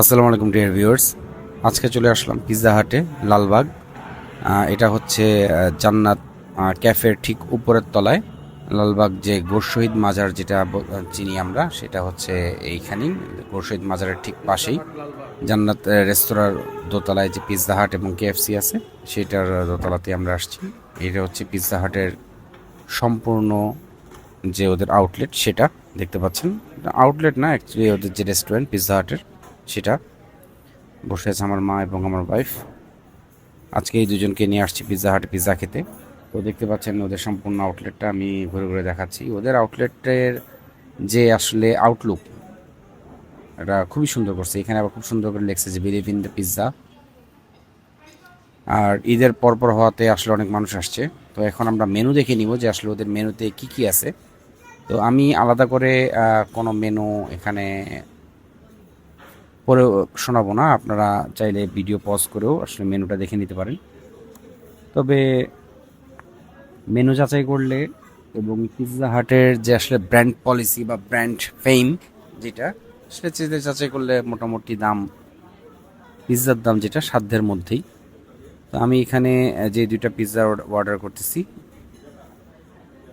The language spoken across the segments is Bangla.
আসসালামু আলাইকুম ডিয়ার ভিউয়ার্স আজকে চলে আসলাম পিৎজা হাটে লালবাগ। এটা হচ্ছে জান্নাত ক্যাফের ঠিক উপরের তলায়। লালবাগ যে গোর শহীদ মাজার যেটা চিনি আমরা, সেটা হচ্ছে এইখানেই গোর শহীদ মাজারের ঠিক পাশেই। জান্নাত রেস্তোরাঁর দোতলায় যে পিৎজা হাট এবং কেএফসি আছে, সেটার দোতলাতে আমরা আসছি। এটা হচ্ছে পিৎজা হাটের সম্পূর্ণ যে ওদের আউটলেট সেটা দেখতে পাচ্ছেন। আউটলেট না অ্যাকচুয়ালি ওদের যে রেস্টুরেন্ট পিৎজা হাটের সেটা। বসে আছে আমার মা এবং আমার ওয়াইফ আজকে এই দুজনকে নিয়ে আসছি পিৎজা হাটে পিৎজা খেতে। তো দেখতে পাচ্ছেন ওদের সম্পূর্ণ আউটলেটটা আমি ঘুরে ঘুরে দেখাচ্ছি। ওদের আউটলেটের যে আসলে আউটলুক এটা খুবই সুন্দর করছে। এখানে আবার খুব সুন্দর করে লেখছে যে বিলিভ ইন দ্য পিৎজা আর ঈদের পরপর হওয়াতে আসলে অনেক মানুষ আসছে। তো এখন আমরা মেনু দেখে নিব যে আসলে ওদের মেনুতে কি কি আছে। তো আমি আলাদা করে কোনো মেনু এখানে পরে শোনাবো না, আপনারা চাইলে ভিডিও পজ করেও আসলে মেনুটা দেখে নিতে পারেন। তবে মেনু যাচাই করলে এবং পিৎজা হাটের যে আসলে ব্র্যান্ড পলিসি বা ব্র্যান্ড ফেম যেটা সেটা চেয়ে যাচাই করলে মোটামুটি দাম পিৎজার দাম যেটা সাধ্যের মধ্যেই। তো আমি এখানে যে দুইটা পিৎজা অর্ডার করতেছি,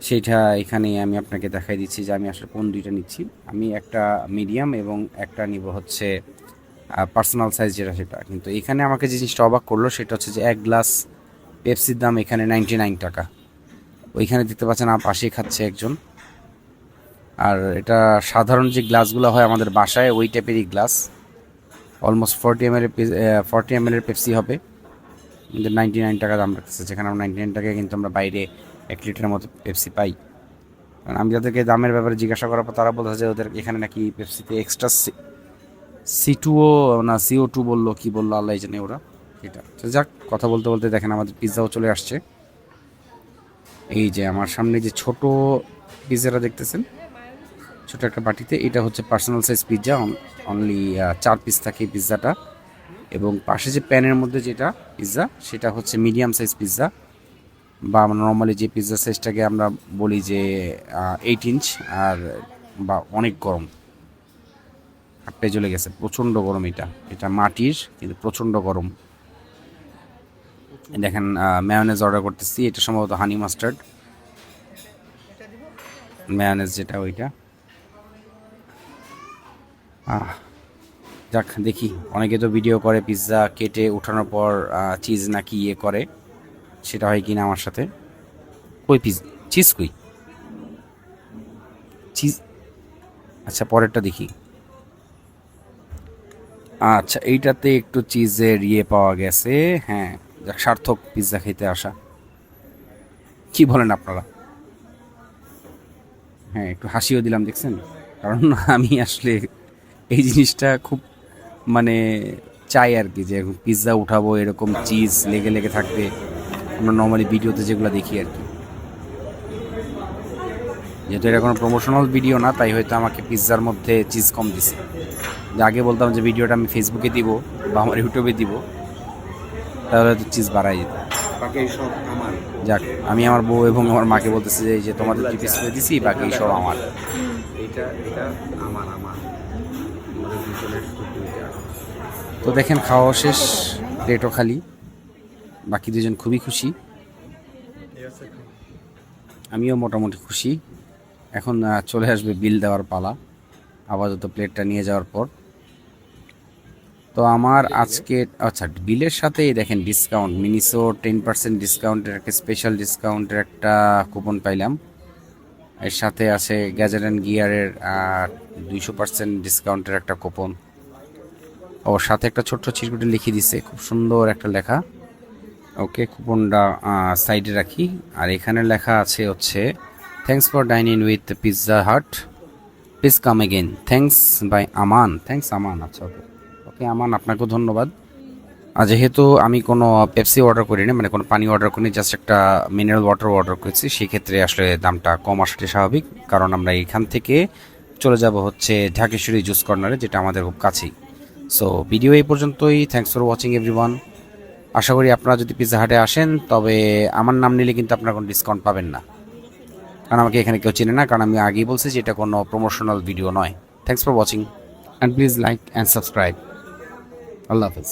সেইটা এখানে আমি আপনাকে দেখাই দিচ্ছি যে আমি আসলে কোন দুইটা নিচ্ছি। আমি একটা মিডিয়াম এবং একটা নিব হচ্ছে পার্সোনাল সাইজ যেটা সেটা। কিন্তু এখানে আমাকে যে জিনিসটা অবাক করল সেটা হচ্ছে যে এক গ্লাস পেপসির দাম এখানে নাইনটি নাইন টাকা। ওইখানে দেখতে পাচ্ছেন আমার পাশেই খাচ্ছে একজন। আর এটা সাধারণ যে গ্লাসগুলো হয় আমাদের বাসায়, ওই টাইপেরই গ্লাস অলমোস্ট ফর্টি এম এর ফর্টি এম এর পেপসি হবে। কিন্তু নাইনটি নাইন টাকা দাম রাখতেছে। যেখানে আমরা নাইনটি নাইন টাকায় কিন্তু আমরা বাইরে এক লিটারের মতো পেপসি পাই। কারণ আমি যাদেরকে দামের ব্যাপারে জিজ্ঞাসা করার পর তারা বলছে যে ওদের এখানে নাকি পেপসিতে এক্সট্রা সি টুও না সিও টু বলল, কি বলল আল্লাহ জানে ওরা। এটা। তো যাক, কথা বলতে বলতে দেখেন আমাদের পিৎজাও চলে আসছে। এই যে আমার সামনে যে ছোট পিৎজাটা দেখতেছেন, ছোট একটা বাটিতে, এটা হচ্ছে পার্সোনাল সাইজ পিৎজা অনলি চার পিস থাকে পিৎজাটা এবং পাশে যে প্যানের মধ্যে যেটা পিৎজা সেটা হচ্ছে মিডিয়াম সাইজ পিৎজা বা নর্মালি যে পিৎজা সাইজটাকে আমরা বলি যে এইট ইঞ্চ আর, বা অনেক গরম। হাতটাই চলে গেছে। প্রচণ্ড গরম এটা। এটা মাটির, কিন্তু প্রচণ্ড গরম। দেখেন ম্যায়োনেজ অর্ডার করতেছি। এটা সম্ভবত হানি মাস্টার্ড ম্যায়োনেজ যেটা ওইটা। আহ, যাক, দেখি। অনেকে তো ভিডিও করে পিৎজা কেটে ওঠানোর পর চিজ নাকি ইয়ে করে। সেটা হয় কিনা আমার সাথে? কই পিস চিজ কই? চিজ আচ্ছা পরেরটা দেখি। আচ্ছা এইটাতে একটু চিজের ইয়ে পাওয়া গেছে। হ্যাঁ সার্থক পিৎজা খেতে আসা। কি বলেন আপনারা? হ্যাঁ একটু হাসিও দিলাম, দেখছেন? কারণ আমি আসলে এই জিনিসটা খুব মানে চাই আর কি, যে পিৎজা উঠাবো, এরকম চিজ লেগে লেগে থাকবে। আমরা নর্মালি ভিডিওতে যেগুলো দেখি আর কি। যেহেতু এটা কোনো প্রমোশনাল ভিডিও না তাই হয়তো আমাকে পিৎজার মধ্যে চিজ কম দিছে। যে আগে বলতাম যে ভিডিওটা আমি ফেসবুকে দিব বা আমার ইউটিউবে দিব তাহলে হয়তো চিজ বাড়াই যেত বাকি সব আমার। যাক আমি আমার বউ এবং আমার মাকে বলতেছি যে এই তোমাদের দুই পিস করে দিছি বাকি সব আমার। এটা এটা আমার তো দেখেন খাওয়া শেষ প্লেটও খালি। বাকি দুজন খুবই খুশি। আমিও মোটামুটি খুশি। এখন চলে আসবে বিল দেওয়ার পালা। আপাতত প্লেটটা নিয়ে যাওয়ার পর। তো আমার আজকে আচ্ছা বিলের সাথেই দেখেন ডিসকাউন্ট মিনিসো টেন পার্সেন্ট ডিসকাউন্টের একটা স্পেশাল ডিসকাউন্টের একটা কুপন পাইলাম। এর সাথে আছে গ্যাজেট অ্যান্ড গিয়ারের দুইশো পার্সেন্ট ডিসকাউন্টের একটা কুপন ও সাথে একটা ছোট্ট চিরকুটে লিখে দিছে খুব সুন্দর একটা লেখা। ওকে কুপনটা সাইডে রাখি। আর এখানে লেখা আছে হচ্ছে thanks for dining with Pizza Hut please come again thanks bye Aman thanks Aman আচ্ছা ওকে ওকে আমান আপনাকেও ধন্যবাদ। আর যেহেতু আমি কোনো পেপসি অর্ডার করিনি মানে কোনো পানি অর্ডার করিনি জাস্ট একটা মিনারেল ওয়াটার অর্ডার করেছি, সেক্ষেত্রে আসলে দামটা কম আসাটাই স্বাভাবিক। কারণ আমরা এখান থেকে চলে যাব হচ্ছে ঢাকেশ্বরী জুস কর্নারে যেটা আমাদের খুব কাছেই। সো ভিডিও এই পর্যন্তই। থ্যাংকস ফর ওয়াচিং এভরিওয়ান আশা করি আপনারা যদি পিৎজা হাটে আসেন, তবে আমার নাম নিলে কিন্তু আপনারা কোনো ডিসকাউন্ট পাবেন না। কারণ আমাকে এখানে কেউ চেনে না, কারণ আমি আগেই বলছি যে এটা কোনো প্রমোশনাল ভিডিও নয়। Thanks for watching and please like and subscribe আল্লাহ হাফেজ।